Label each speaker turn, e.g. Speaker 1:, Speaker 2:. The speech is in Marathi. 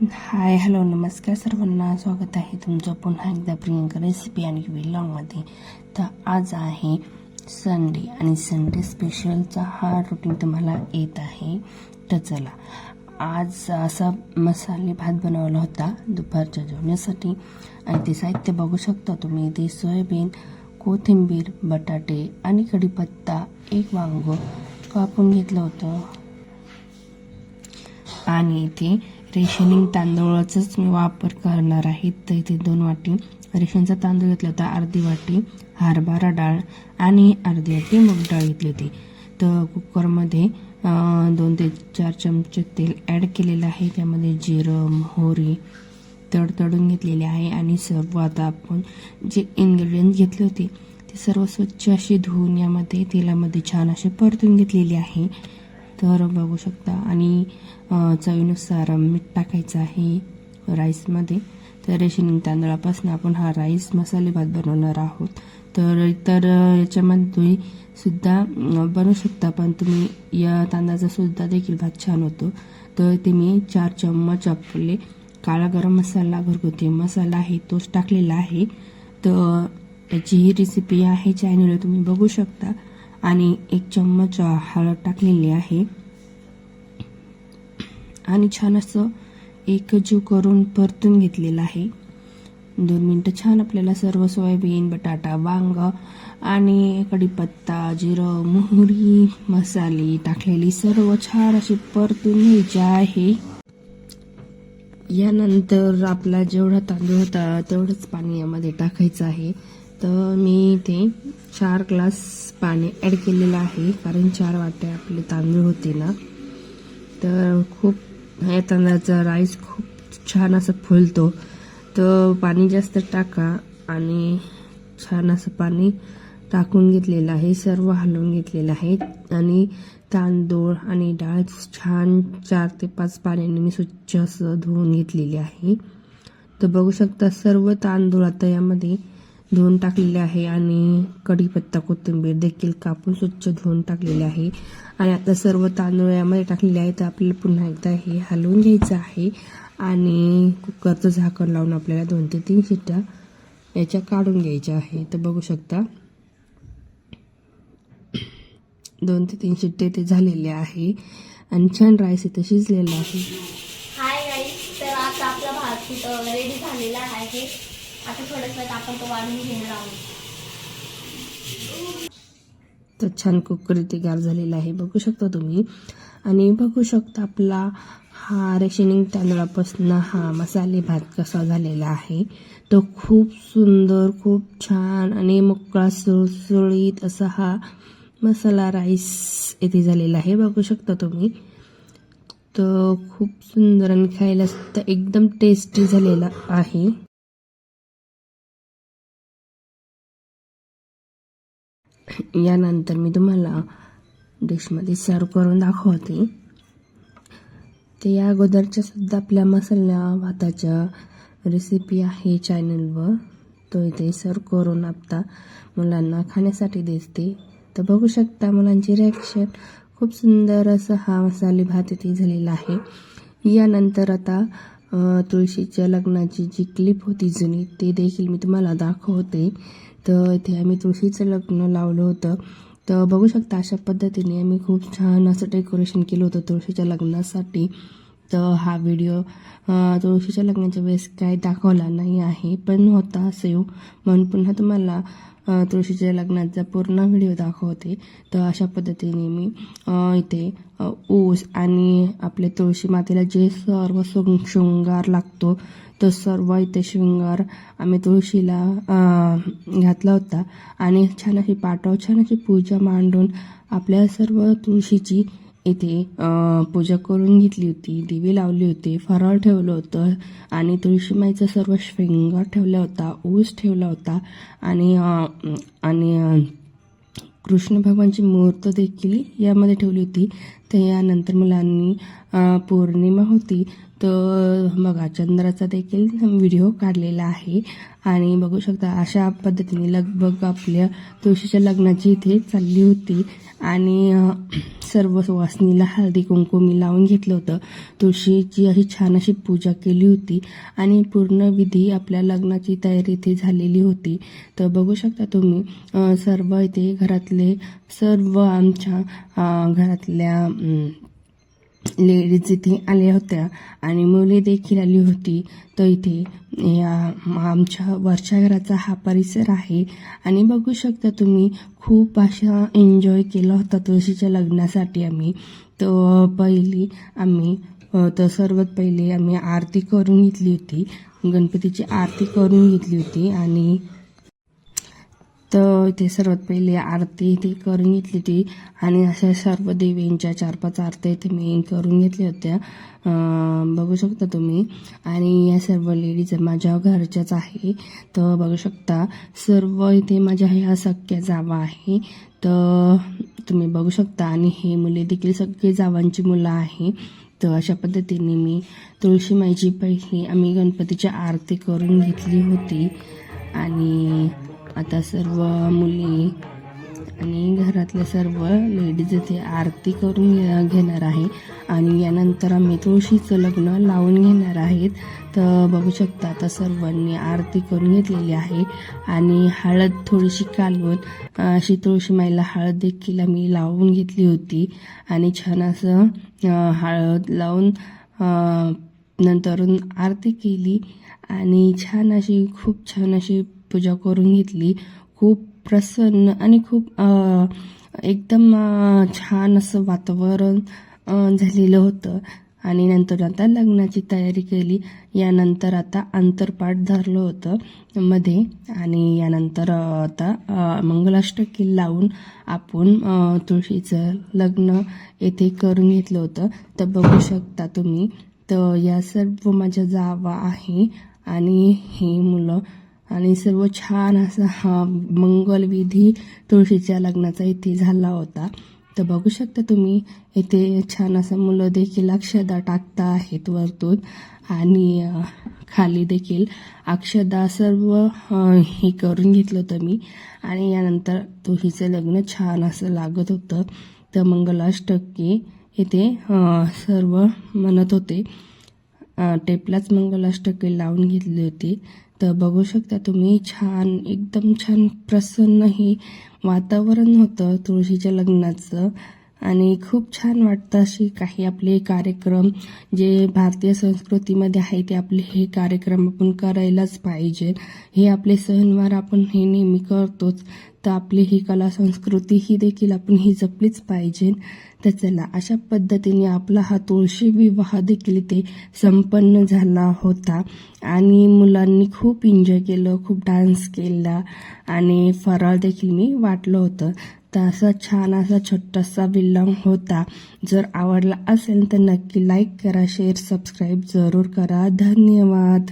Speaker 1: हाय हॅलो नमस्कार सर्वांना. स्वागत आहे तुमचं पुन्हा एकदा प्रियंका रेसिपी आणि व्लॉगमध्ये तर आज आहे संडे आणि संडे स्पेशलचा हा रुटीन तुम्हाला येत आहे. तर चला आज असा मसाले भात बनवला होता दुपारच्या जेवणासाठी. आणि ते साहित्य बघू शकता तुम्ही. ते सोयाबीन कोथिंबीर बटाटे आणि कढीपत्ता एक वांग कापून घेतलं होतं. आणि इथे रेशनिंग तांदूळाचाच मी वापर करणार आहे. तर इथे दोन वाटी रेशनचा तांदूळ घेतला होता अर्धी वाटी हरभरा डाळ आणि अर्धी वाटी मूग डाळ घेतली होती. तर कुकरमध्ये दोन ते चार चमचे तेल ॲड केलेलं आहे. त्यामध्ये जिरं मोहरी तडतडून घेतलेले आहे. आणि सर्व आता आपण जे इन्ग्रेडियंट्स घेतले होते ते सर्व स्वच्छ असे धुवून यामध्ये तेलामध्ये छान असे परतून घेतलेले आहे. तर बघू शकता. आणि चवीनुसार मीठ टाकायचं आहे राईसमध्ये तर रेशनिंग तांदळापासून आपण हा राईस मसाले भात बनवणार आहोत. तर इतर याच्यामध्ये सुद्धा बनवू शकता. पण तुम्ही या तांदळाचा सुद्धा देखील भात छान होतो. तर ते मी चार चम्मच आपले काळा गरम मसाला घरगुती मसाला आहे तोच टाकलेला आहे. तर याची ही रेसिपी आहे चॅनलवर तुम्ही बघू शकता. आणि एक चम्मच हळद टाकलेली आहे. आणि छान असं एकजीव करून परतून घेतलेलं आहे. दोन मिनटं छान आपल्याला सर्व सोयाबीन बटाटा वांग आणि कढीपत्ता जिरं मोहरी मसाले टाकलेली सर्व छान अशी परतून घ्यायची आहे. यानंतर आपला जेवढा तांदूळ होता तेवढंच पाणी यामध्ये टाकायचं आहे. तर मी इथे चार ग्लास पाणी ॲड केलेलं आहे कारण चार वाट्या आपले तांदूळ होते ना. तर खूप हे तांदळाचा राईस खूप छान असं फुलतो. तर पाणी जास्त टाका आणि छान असं पाणी टाकून घेतलेलं आहे सर्व हलवून घेतलेलं आहे. आणि तांदूळ आणि डाळ छान चार ते पाच पाण्याने मी स्वच्छ असं धुवून घेतलेली आहे. तर बघू शकता सर्व तांदूळ आता यामध्ये धुवून टाकलेले आहे आणि कढीपत्ता कोथिंबीर देखील कापून स्वच्छ धुवून टाकलेले आहे. आणि आता सर्व तांदूळ यामध्ये टाकलेले आहे तर आपल्याला पुन्हा एकदा हे हलवून घ्यायचं आहे. आणि कुकरचं झाकण लावून आपल्याला दोन ते तीन शिट्ट्या याच्या काढून घ्यायच्या आहे. तर बघू शकता दोन ते तीन शिट्टे ते झालेले आहे. आणि छान राईस इथं शिजलेला आहे.
Speaker 2: हाय तर आता आपला भात रेडी झालेला आहे. आता थोड्याच वेळात आपण तो वाढून घेणार आहोत.
Speaker 1: तर छान कुकर इथे गार झालेला आहे बघू शकता तुम्ही. आणि बघू शकता आपला हा रेशनिंग तांदळापासून हा मसाले भात कसा झालेला आहे. तो खूप सुंदर खूप छान आणि मोकळा सुळसुळीत असा हा मसाला राईस इथे झालेला आहे बघू शकता तुम्ही. तर खूप सुंदर आणि खायला सुद्धा एकदम टेस्टी झालेला आहे. यानंतर मी तुम्हाला डिशमध्ये सर्व करून दाखवते. ते या अगोदरच्या सुद्धा आपल्या मसाल्या भाताच्या रेसिपी आहे चॅनलवर तो इथे सर्व करून आता मुलांना खाण्यासाठी देते तर बघू शकता मुलांची रिॲक्शन खूप सुंदर असं हा मसाले भात इथे झालेला आहे. यानंतर आता तुळशीच्या लग्नाची जी क्लिप होती जुनी ते देखील मी तुम्हाला दाखवते. तर इथे आम्ही तुळशीचं लग्न लावलं होतं. तर बघू शकता अशा पद्धतीने आम्ही खूप छान असं डेकोरेशन केलं होतं तुळशीच्या लग्नासाठी. तर हा व्हिडिओ तुळशीच्या लग्नाच्या वेळेस काय दाखवला नाही आहे पण होता सेव म्हणून पुन्हा तुम्हाला तुळशीच्या लग्नाचा पूर्ण व्हिडिओ दाखवते. तर अशा पद्धतीने मी इथे ऊस आणि आपल्या तुळशी मातेला जे सर्व शृंग- शृंगार लागतो तो सर्व इथे शृंगार आम्ही तुळशीला घातला होता. आणि छान अशी पाठव छान अशी पूजा मांडून आपल्या सर्व तुळशीची इथे पूजा करून घेतली होती दिवे लावले होते फराळ ठेवलं होतं आणि तुळशीमाईचा सर्व शृंगार ठेवला होता ऊस ठेवला होता आणि आणि कृष्ण भगवानची मूर्त देखील यामध्ये ठेवली होती. तर यानंतर मुलांनी पौर्णिमा होती तर बघा चंद्राचा देखील व्हिडिओ काढलेला आहे. आणि बघू शकता अशा पद्धतीने लगभग आपल्या तुळशीच्या लग्नाची इथे चालली होती. आणि सर्व सुवासनीला हळदी कुंकू मी लावून घेतलं होतं. तुळशीची अशी छान अशी पूजा केली होती. आणि पूर्ण विधी आपल्या लग्नाची तयारी इथे झालेली होती. तर बघू शकता तुम्ही सर्व इथे घरातले सर्व आमच्या घरातल्या लेडीज इथे आल्या होत्या आणि मुले देखील आली होती तर इथे या आमच्या वरच्या घराचा हा परिसर आहे. आणि बघू शकता तुम्ही खूप अशा एन्जॉय केला होता तुळशीच्या लग्नासाठी आम्ही. तर पहिली आम्ही तर सर्वात पहिले आम्ही आरती करून घेतली होती. गणपतीची आरती करून घेतली होती आणि तर इथे सर्वात पहिली आरती इथे करून घेतली होती. आणि अशा सर्व देवींच्या चार पाच आरत्या इथे मी करून घेतल्या होत्या. बघू शकता तुम्ही. आणि या सर्व लेडीज माझ्या घरच्याच आहे. तर बघू शकता सर्व इथे माझ्या ह्या सख्या जावा आहे. तर तुम्ही बघू शकता आणि हे मुले देखील सगळे जावांची मुलं आहे. तर अशा पद्धतीने मी तुळशीमाईची पहिली आम्ही गणपतीची आरती करून घेतली होती. आणि आता सर्व मुली आणि घरातल्या सर्व लेडीज इथे आरती करून घे- घेणार आहे. आणि यानंतर आम्ही तुळशीचं लग्न लावून घेणार आहेत. तर बघू शकता आता सर्वांनी आरती करून घेतलेली आहे. आणि हळद थोडीशी कालवून अशी तुळशी माईला हळद देखील आम्ही लावून घेतली होती. आणि छान असं हळद लावून नंतरून आरती केली. आणि छान अशी खूप छान अशी पूजा करून घेतली. खूप प्रसन्न आणि खूप एकदम छान असं वातावरण झालेलं होतं. आणि नंतर आता लग्नाची तयारी केली. यानंतर आता आंतरपाठ धरलं होतं मध्ये. आणि यानंतर आता मंगलाष्टकी लावून आपण तुळशीचं लग्न येथे करून घेतलं होतं. तर बघू शकता तुम्ही तर या सर्व माझ्या जावा आहे. आणि हे मुलं आणि सर्व छान असा हा मंगलविधी तुळशीच्या लग्नाचा इथे झाला होता. तर बघू शकता तुम्ही इथे छान असं मुलं देखील अक्षदा टाकता आहेत वरतून. आणि खाली देखील अक्षदा सर्व हे करून घेतलं होतं मी. आणि यानंतर तुळशीचं लग्न छान असं लागत होतं. तर मंगलाष्टके इथे सर्व म्हणत होते. टेपलाच टेपलाच मंगलाष्टकी लावून घेतली होती. तर बघू शकता तुम्ही छान एकदम छान प्रसन्न हे वातावरण होतं तुळशीच्या लग्नाचं. आणि खूप छान वाटतं अशी काही आपले कार्यक्रम जे भारतीय संस्कृतीमध्ये आहे ते आपले हे कार्यक्रम आपण करायलाच पाहिजे. हे आपले सणवार आपण हे नेहमी करतोच. तर आपली ही कला संस्कृती ही देखील आपण ही जपलीच पाहिजे. तर चला अशा पद्धतीने आपला हा तुळशी विवाह देखील इथे संपन्न झाला होता. आणि मुलांनी खूप एन्जॉय केलं खूप डान्स केला. आणि फराळ देखील मी वाटलं होतं. तर असा छान असा छोटासा विलॉंग होता. जर आवडला असेल तर नक्की लाईक करा शेअर सबस्क्राईब जरूर करा. धन्यवाद.